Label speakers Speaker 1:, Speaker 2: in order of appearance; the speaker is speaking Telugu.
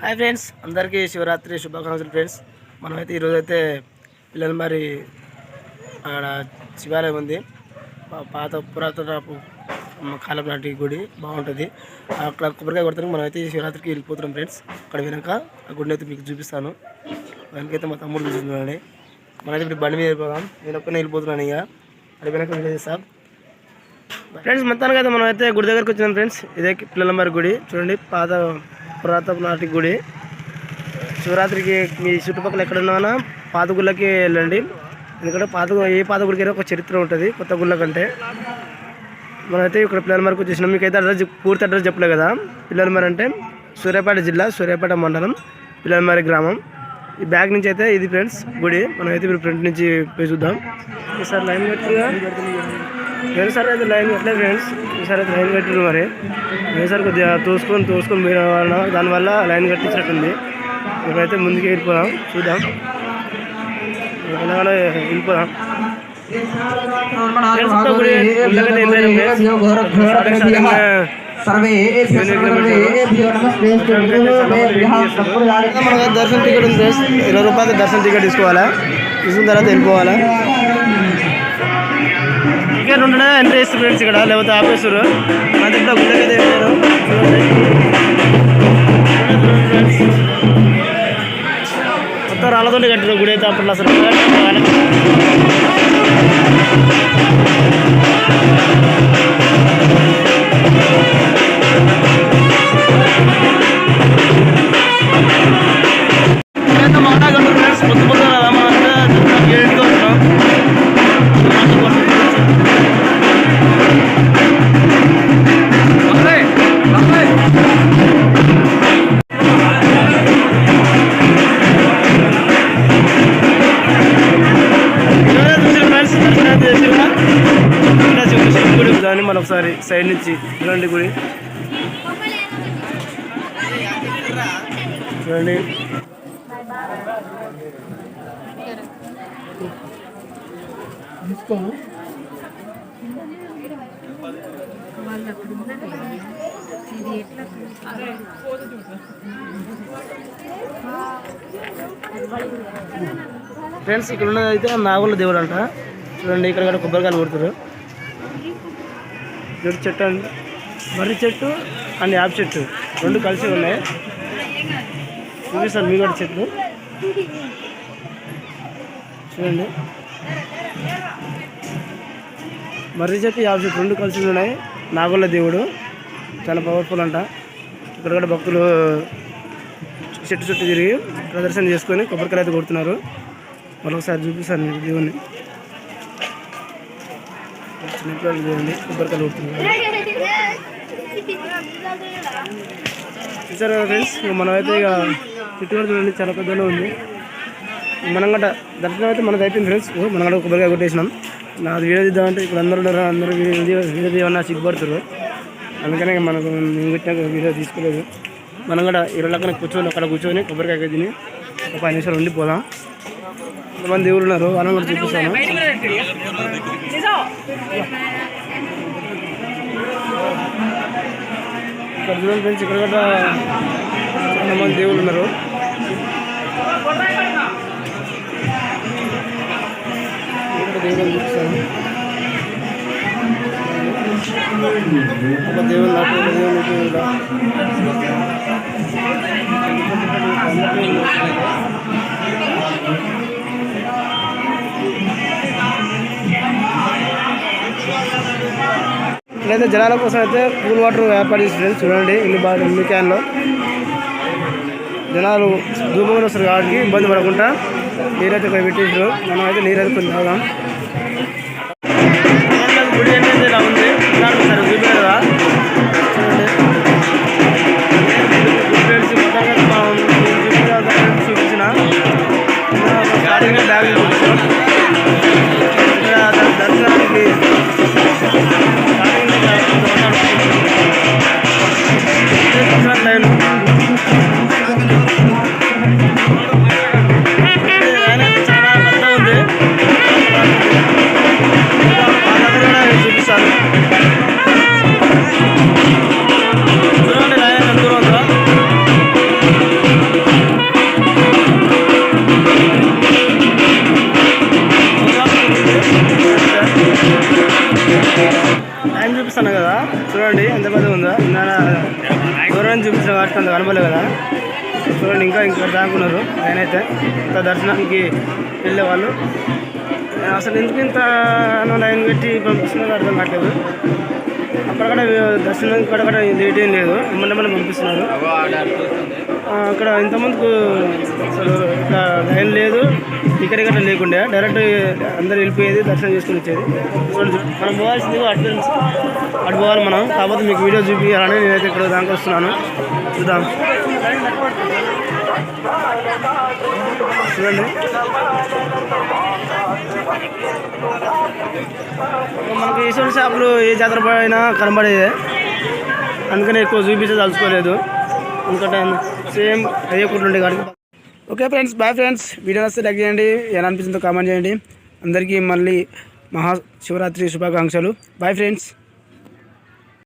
Speaker 1: హాయ్ ఫ్రెండ్స్ అందరికీ శివరాత్రి శుభాకాంక్షలు ఫ్రెండ్స్. మనమైతే ఈరోజైతే అయితే పిల్లలు మరి అక్కడ శివాలయం ఉంది. పాత పురాతన కాలం నాటి గుడి బాగుంటుంది. అక్కడ కొబ్బరికాయ కొడతాను మనమైతే శివరాత్రికి వెళ్ళిపోతున్నాం ఫ్రెండ్స్. అక్కడ వెనక ఆ గుడిని అయితే మీకు చూపిస్తాను. వెనకైతే మా తమ్ముడు చూస్తున్నాడు మనమైతే ఇప్పుడు బండి మీద వెళ్ళిపోదాం. నేను ఒక్కనే వెళ్ళిపోతున్నాను ఇక. అక్కడ వెనక వీడియో చేస్తాం ఫ్రెండ్స్ మొత్తానికి అయితే మనం అయితే గుడి దగ్గరికి వచ్చినాం ఫ్రెండ్స్. ఇదే పిల్లలమ్మరి గుడి. చూడండి పాత పురాతన నాటి గుడి. శివరాత్రికి మీ చుట్టుపక్కల ఎక్కడున్నా పాత గుళ్ళకి వెళ్ళండి. ఎందుకంటే పాత ఏ పాత గుడికి ఒక చరిత్ర ఉంటుంది కొత్త గుళ్ళ కంటే. మనమైతే ఇక్కడ పిల్లలమరకు చూసినాం. మీకైతే అడ్రస్ పూర్తి అడ్రస్ చెప్పలే కదా. పిల్లలమరి అంటే సూర్యాపేట జిల్లా సూర్యాపేట మండలం పిల్లలమరి గ్రామం. ఈ బ్యాగ్ నుంచి అయితే ఇది ఫ్రెండ్స్ గుడి. మనమైతే ఇప్పుడు ఫ్రంట్ నుంచి పోయి చూద్దాం. సార్ లైన్ పెట్టుగా సార్ అయితే లైన్ కట్టలేదు ఫ్రెండ్స్ ఈసారి అయితే లైన్ కట్టిరు మరి ఈసారి కొద్దిగా తోసుకొని తోసుకొని పోయిన వల్ల దానివల్ల లైన్ కట్టించినట్టుంది ఇప్పుడైతే ముందుకే వెళ్ళిపోదాం చూద్దాం ఎలాగో వెళ్ళిపోదాం దర్శనం టికెట్ ఉంది ఇరవై రూపాయలు దర్శనం టికెట్ తీసుకోవాలా తీసుకున్న తర్వాత వెళ్ళిపోవాలా దగ్గర ఉంటేనే ఎంట్రీ ఇస్తారు ఫ్రెండ్స్ ఇక్కడ? లేకపోతే ఆపేస్తారు? అంతే దగ్గర గుళ్ళకైతే వెళ్ళారు మొత్తం రాళ్ళతోటి కట్టారు గుడి అయితే అప్పట్లో అసలు. ఇక్కడైతే కానీ మనం ఒకసారి సైడ్ నుంచి చూడండి గుడి. చూడండి ఫ్రెండ్స్ ఇక్కడ ఉన్నదైతే నాగుల దేవుడు అంట. చూడండి ఇక్కడ కూడా కొబ్బరికాయలు కొడుతున్నారు జుట్టు చెట్టు అండ్ మర్రి చెట్టు అండ్ యాప్ చెట్టు. రెండు కలిసి ఉన్నాయి. చూపిస్తాను మీ కూడా చెట్లు. చూడండి. మర్రి చెట్టు యాప్ చెట్టు రెండు కలిసి ఉన్నాయి. నాగుల దేవుడు. చాలా పవర్ఫుల్ అంట. ఇక్కడ కూడా భక్తులు చెట్టు చుట్టూ తిరిగి ప్రదర్శన చేసుకొని కొబ్బరికాయలు అయితే కొడుతున్నారు. మరొకసారి చూపిస్తాను దేవుణ్ణి. నెట్లో చూడండి. కొబ్బరికాయలు కొడుతున్నారు చూసారు కదా ఫ్రెండ్స్ మనమైతే ఇక చుట్టుపక్కల చూడండి చాలా పెద్దలో ఉంది. మనం గట్ట దర్శనం అయితే మనది అయిపోయింది ఫ్రెండ్స్. మనం కూడా కొబ్బరికాయ కొట్టేసినాం. నాది వీడియో తీద్దామంటే ఇప్పుడు అందరూ ఉన్నారు అందరూ వీడియో వీడియో తీయమన్నా సిగ్గుపడుతున్నారు అందుకనే మనకు మేము పెట్టినాక వీడియో తీసుకోలేదు. మనం కూడా ఇరవై లక్కన కూర్చొని అక్కడ కూర్చొని కొబ్బరికాయ తిని ఒక పది నిమిషాలు ఉండిపోదాం కొంతమంది దేవుళ్ళు ఉన్నారు వాళ్ళని కూడా చూపిస్తాను. ఇక్కడ చూడండి ఫ్రెండ్స్ ఇక్కడ కూడా చాలా మంది దేవుళ్ళు ఉన్నారు. దేవుడు దేవుళ్ళని చూపిస్తాను ఒక దేవుళ్ళు అటు దేవుడు ఇక్కడైతే జనాల కోసం అయితే కూల్ వాటర్ ఏర్పాటు చేసి చూడండి ఇల్లు బాగా ఇల్లు క్యాన్లో. జనాలు ధూపంగా వస్తారు కాబట్టి ఇబ్బంది పడకుండా నీరైతే ఇక్కడ పెట్టేసారు మనం అయితే నీరైతే కొంచెం తాగుదాం. కదా? చూడండి ఇంకా ఇంకా దాకున్నారు నేనైతే ఇంత దర్శనానికి వెళ్ళేవాళ్ళు అసలు ఎందుకు ఇంత లైన్ పెట్టి పంపిస్తున్నారో అర్థం కావట్లేదు. అక్కడక్కడ దర్శనం ఇక్కడ లేట్ ఏం లేదు. మిమ్మల్ని పంపిస్తున్నారు. అక్కడ ఇంతమందికి అసలు ఇక్కడ లైన్ లేదు. ఇక్కడ ఇక్కడ లేకుండా. డైరెక్ట్ అందరు వెళ్ళిపోయేది దర్శనం చేసుకుని వచ్చేది. మనం పోవాల్సింది అటు అటు పోవాలి మనం. కాకపోతే మీకు వీడియో చూపించాలని నేనైతే ఇక్కడ దానికి వస్తున్నాను. చూద్దాం. చూడండి. మనకి ఈశ్వర షాపులు ఏ జాతర పోయినా కనబడేదే. అందుకని ఎక్కువ చూపించదలుచుకోలేదు. ఎందుకంటే సేమ్ అదే కుట్లుండే కానీ okay friends bye friends. Video నచ్చితే లైక్ చేయండి ఎలా అనిపిస్తుందో కామెంట్ చేయండి. అందరికీ మళ్ళీ మహా శివరాత్రి శుభాకాంక్షలు. Bye friends